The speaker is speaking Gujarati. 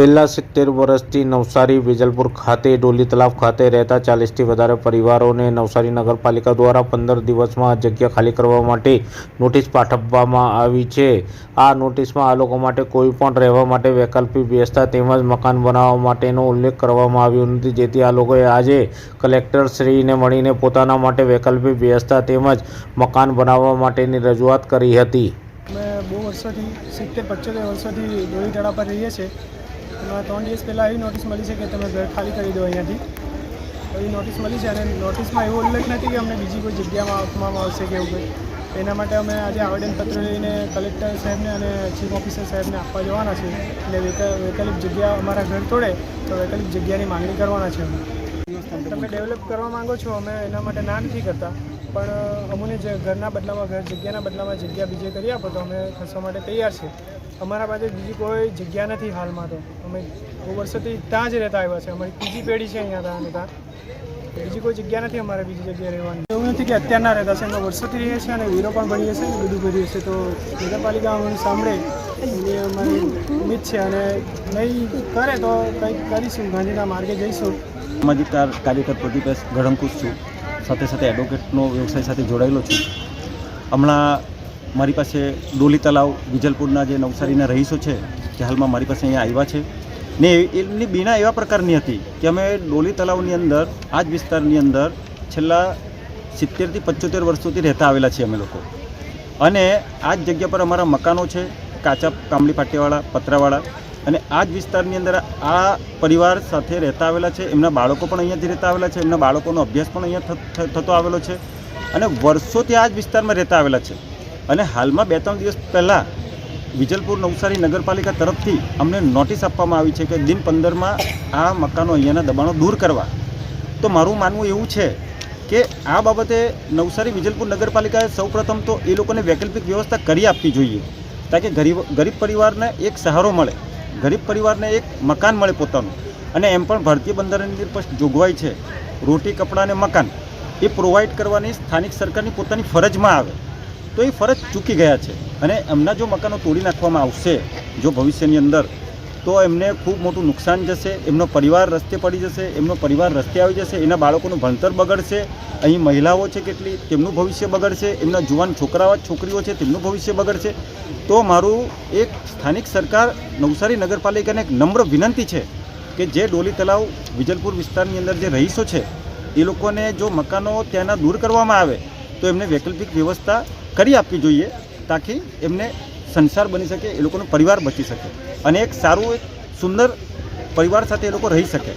છેલ્લા સિત્તેર વર્ષથી નવસારી, વેજલપુર ખાતે ડોલી તલાવ ખાતે રહેતા ચાલીસથી વધારે પરિવારોને નવસારી નગરપાલિકા દ્વારા પંદર દિવસમાં જગ્યા ખાલી કરવા માટે નોટિસ પાઠવવામાં આવી છે. આ નોટિસમાં આ લોકો માટે કોઈ પણ રહેવા માટે વૈકલ્પિક વ્યવસ્થા તેમજ મકાન બનાવવા માટેનો ઉલ્લેખ કરવામાં આવ્યો નથી. જેથી આ લોકોએ આજે કલેક્ટરશ્રીને મળીને પોતાના માટે વૈકલ્પિક વ્યવસ્થા તેમજ મકાન બનાવવા માટેની રજૂઆત કરી હતી. અમે બહુ વર્ષોથી, સિત્તેર પંચોતેર વર્ષોથી ડોલી તળાવ પર રહીએ છીએ. એમાં ત્રણ દિવસ પહેલાં એવી નોટિસ મળી છે કે તમે ઘર ખાલી કરી દો અહીંયાથી. એવી નોટિસ મળી છે અને નોટિસમાં એવો ઉલ્લેખ નથી કે અમને બીજી કોઈ જગ્યામાં આપવામાં આવશે કે એવું કંઈ. એના માટે અમે આજે આવેદનપત્ર લઈને કલેક્ટર સાહેબને અને ચીફ ઓફિસર સાહેબને આપવા જવાના છે એટલે વૈકલ્પિક જગ્યા અમારા ઘર તોડે, તો વૈકલ્પિક જગ્યાની માંગણી કરવાના છે અમે. તમે ડેવલપ કરવા માંગો છો, અમે એના માટે ના નથી કરતા. પણ અમને જે ઘરના બદલામાં, ઘર જગ્યાના બદલામાં જગ્યા બીજે કરી આપો તો અમે ખસવા માટે તૈયાર છે અમારા પાસે બીજી કોઈ જગ્યા નથી હાલમાં તો. અમે બહુ વર્ષોથી ત્યાં જ રહેતા આવ્યા છે. અમારી ત્રીજી પેઢી છે અહીંયા ત્યાં ત્યાં બીજી કોઈ જગ્યા નથી અમારે બીજી જગ્યાએ રહેવાની. એવું નથી કે અત્યારના રહેતા છે. અમે વર્ષોથી રહીએ છીએ અને વીરો પણ ભણીએ છીએ બધું ભરીએ છીએ. તો નગરપાલિકા અમને સાંભળે એ અમારી ઉમ્મીદ છે અને નહીં કરે તો કંઈક કરીશું. ગાંધીના માર્ગે જઈશું. સામાજિક કાર- કાર્યકર પ્રદીપેશ ગળંકુશ છું. સાથે સાથે એડવોકેટનો વ્યવસાય સાથે જોડાયેલો છું. હમણાં મારી પાસે ડોલી તલાવ વિજલપુરના જે નવસારીના રહીશો છે, જે હાલમાં મારી પાસે અહીંયા આવ્યા છે. ને એમની બીના એવા પ્રકારની હતી કે અમે ડોલી તલાવની અંદર, આ જ વિસ્તારની અંદર છેલ્લા સિત્તેરથી પંચોતેર વર્ષોથી રહેતા આવેલા છીએ અમે લોકો. અને આ જ જગ્યા પર અમારા મકાનો છે, કાચા કામલી પાટીવાળા, પતરાવાળા. અને આ જ વિસ્તારની અંદર આ પરિવાર સાથે રહેતા આવેલા છે, એમના બાળકો પણ અહીંયાથી રહેતા આવેલા છે, એમના બાળકોનો અભ્યાસ પણ અહીંયા થતો આવેલો છે. અને વર્ષોથી આ જ વિસ્તારમાં રહેતા આવેલા છે. અને હાલમાં બે ત્રણ દિવસ પહેલાં વિજલપુર નવસારી નગરપાલિકા તરફથી અમને નોટિસ આપવામાં આવી છે કે દિન પંદરમાં આ મકાનો અહીંયાના દબાણો દૂર કરવા. તો મારું માનવું એવું છે કે આ બાબતે નવસારી વિજલપુર નગરપાલિકાએ સૌપ્રથમ તો એ લોકોને વૈકલ્પિક વ્યવસ્થા કરી આપવી જોઈએ, તાકે ગરીબ ગરીબ પરિવારને એક સહારો મળે, ગરીબ પરિવારને એક મકાન મળે પોતાનું. અને એમ પણ ભારતીય બંધારણની સ્પષ્ટ જોગવાઈ છે, રોટી, કપડાં અને મકાન, એ પ્રોવાઈડ કરવાની સ્થાનિક સરકારની પોતાની ફરજમાં આવે. તો એ ફરજ ચૂકી ગયા છે. અને એમના જો મકાનો તોડી નાખવામાં આવશે, જો ભવિષ્યની અંદર, તો એમને ખૂબ મોટું નુકસાન જશે, એમનો પરિવાર રસ્તે પડી જશે, એમનો પરિવાર રસ્તે આવી જશે, એના બાળકોનું ભણતર બગડશે, અહીં મહિલાઓ છે કેટલી, તેમનું ભવિષ્ય બગડશે, એમના જુવાન છોકરાઓ, છોકરીઓ છે તેમનું ભવિષ્ય બગડશે. તો મારું એક સ્થાનિક સરકાર, નવસારી નગરપાલિકાને એક નમ્ર વિનંતી છે કે જે ડોલી તલાવ વિજલપુર વિસ્તારની અંદર જે રહીશો છે, એ લોકોને જો મકાનો ત્યાંના દૂર કરવામાં આવે, તો એમને વૈકલ્પિક વ્યવસ્થા કરી આપવી જોઈએ તાકી એમને સંસાર બની શકે, એ લોકોનો પરિવાર બચી શકે અને એક સારું, એક સુંદર પરિવાર સાથે એ લોકો રહી શકે.